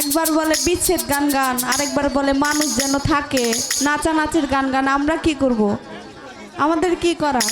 একবার বলে বিচ্ছেদ গান গান, আরেকবার বলে মানুষ যেন থাকে, নাচানাচির গান গান, আমরা কি করব? আমাদের কি করা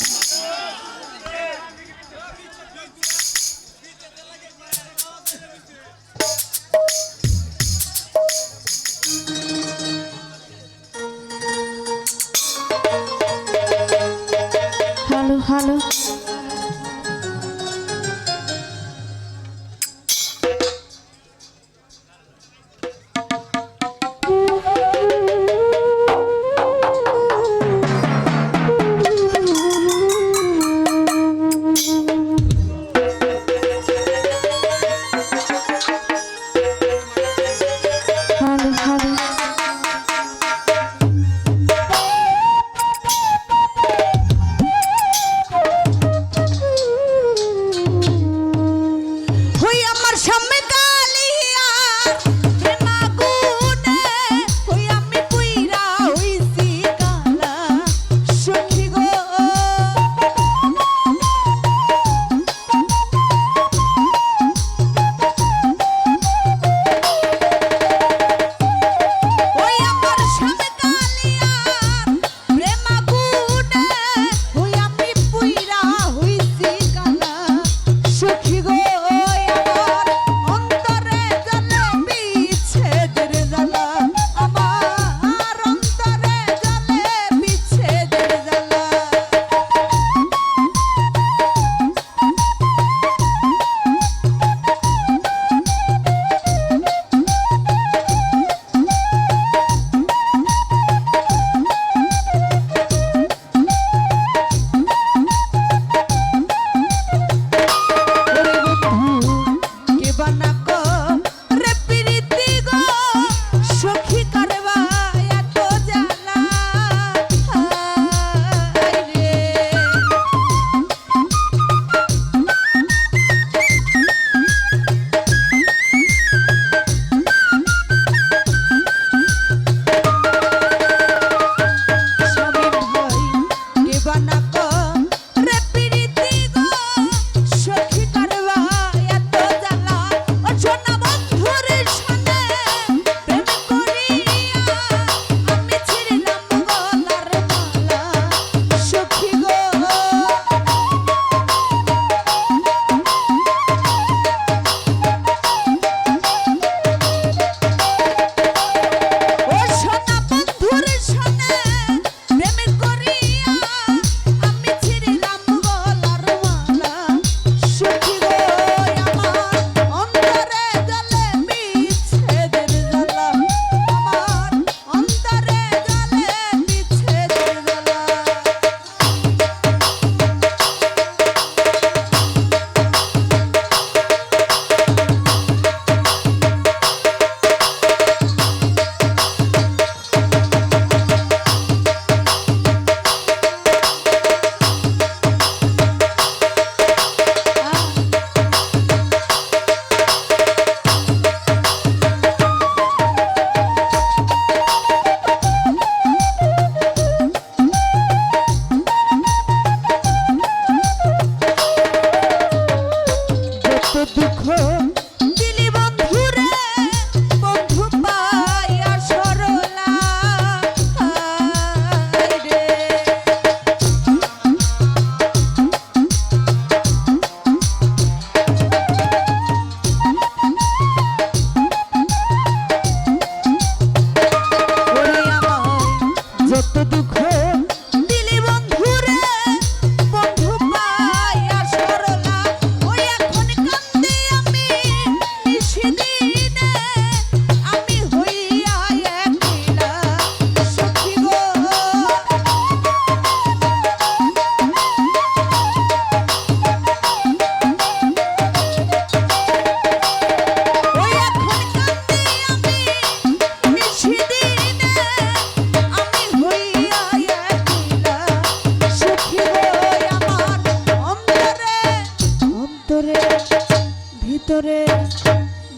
ভিতরে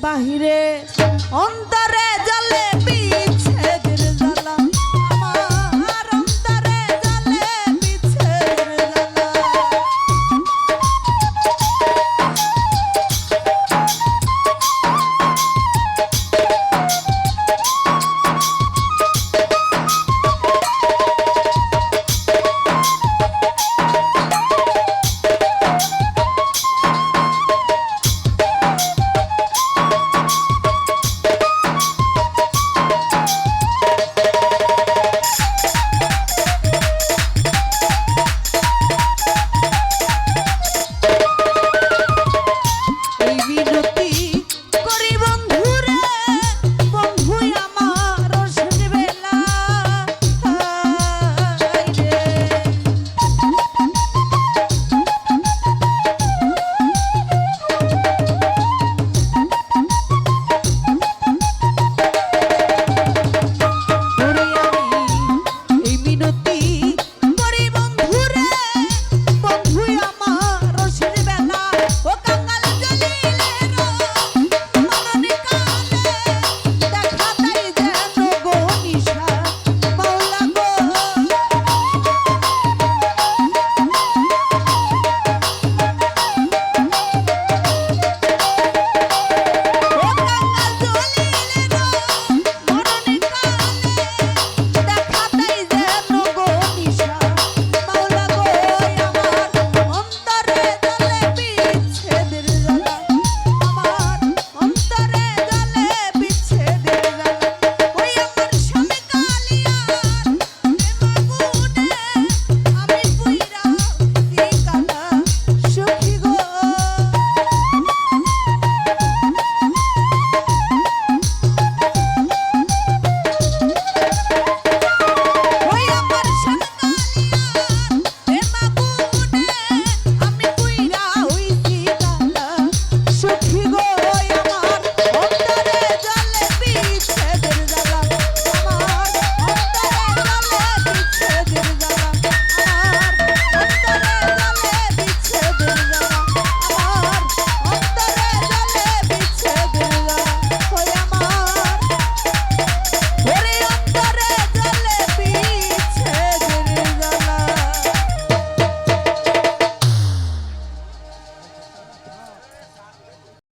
বাহিরে অন্তরে।